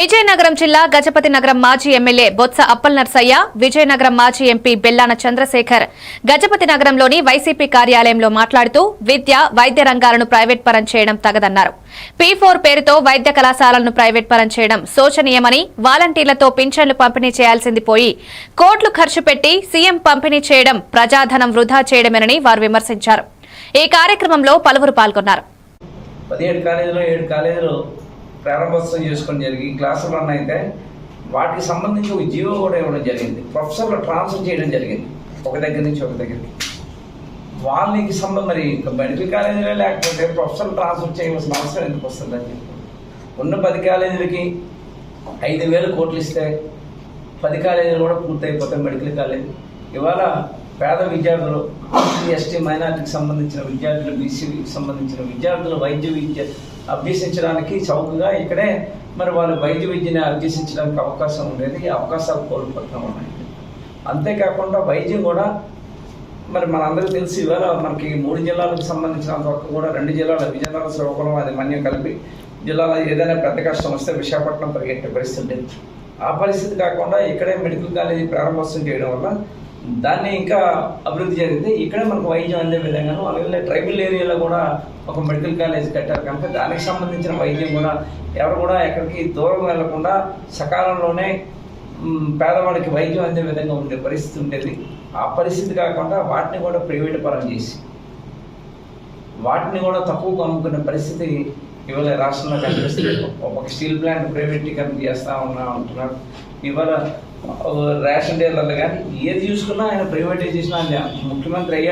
విజయనగరం జిల్లా గజపతి నగరం మాజీ ఎమ్మెల్యే బొత్స అప్పల్ నర్సయ్య విజయనగరం మాజీ ఎంపీ బెల్లాన చంద్రశేఖర్. గజపతి నగరంలోని వైసీపీ కార్యాలయంలో మాట్లాడుతూ విద్య వైద్య రంగాలను ప్రైవేట్ పరం చేయడం తగదన్నారు. పీ ఫోర్ పేరుతో వైద్య కళాశాలలను ప్రైవేట్ పరం చేయడం శోచనీయమని వాలంటీర్లతో పింఛన్లు పంపిణీ చేయాల్సింది పోయి కోట్లు ఖర్చు పెట్టి సీఎం పంపిణీ చేయడం ప్రజాధనం వృధా చేయడమేనని వారు విమర్శించారు. ఈ కార్యక్రమంలో పలువురు పాల్గొన్నారు. ప్రారంభోత్సవం చేసుకోవడం జరిగింది. క్లాసులు రన్ అయితే వాటికి సంబంధించి ఒక జీవో కూడా ఇవ్వడం జరిగింది. ప్రొఫెసర్లు ట్రాన్స్ఫర్ చేయడం జరిగింది. ఒక దగ్గర నుంచి ఒక దగ్గరికి వాళ్ళకి సంబంధం మరి మెడికల్ కాలేజీలో లేకపోతే ప్రొఫెసర్లు ట్రాన్స్ఫర్ చేయవలసిన అవసరం ఎందుకు వస్తుందని చెప్పి. ఉన్న పది కాలేజీలకి ఐదు వేలు కోట్లు ఇస్తే పది కాలేజీలు కూడా పూర్తయిపోతాయి మెడికల్ కాలేజీ. ఇవాళ పేద విద్యార్థులు ఎస్టీ మైనార్టీకి సంబంధించిన విద్యార్థులు బీసీకి సంబంధించిన విద్యార్థులు వైద్య విద్య అభ్యసించడానికి చౌకగా ఇక్కడే మరి వాళ్ళు వైద్య విద్యని అభ్యసించడానికి అవకాశం ఉండేది. ఈ అవకాశాలు కోల్పోతూ ఉన్నాయి. అంతేకాకుండా వైద్యం కూడా మరి మనందరికీ తెలిసి. ఇవాళ మనకి మూడు జిల్లాలకు సంబంధించినంత వరకు కూడా రెండు జిల్లాలు విజయనగరం శ్రీకాకుళం అది మన్యం కలిపి జిల్లాలో ఏదైనా పెద్ద కష్టం వస్తే విశాఖపట్నం పరిగెట్టే పరిస్థితి ఉండేది ఆ పరిస్థితి కాకుండా ఇక్కడే మెడికల్ కాలేజీ ప్రారంభోత్సవం చేయడం వల్ల దాన్ని ఇంకా అభివృద్ధి జరిగింది. ఇక్కడే మనకు వైద్యం అందే విధంగాను అలాగే ట్రైబల్ ఏరియాలో కూడా ఒక మెడికల్ కాలేజ్ కట్టారు. కనుక దానికి సంబంధించిన వైద్యం కూడా ఎవరు కూడా ఎక్కడికి దూరం వెళ్ళకుండా సకాలంలోనే పేదవాడికి వైద్యం అందే విధంగా ఉండే పరిస్థితి ఉండేది. ఆ పరిస్థితి కాకుండా వాటిని కూడా ప్రైవేట్ పరం చేసి వాటిని కూడా తక్కువగా అమ్ముకునే పరిస్థితి ఇవాళ రాష్ట్రంలో కనిపిస్తుంది. ఒక స్టీల్ ప్లాంట్ ప్రైవేటీకరణ చేస్తా ఉన్నా అంటున్నారు ఇవాళ రేషన్ డీలర్లు కానీ ఏది చూసుకున్నా ఆయన ప్రైవేటైజేషన్ ఆయన ముఖ్యమంత్రి అయ్యాడు.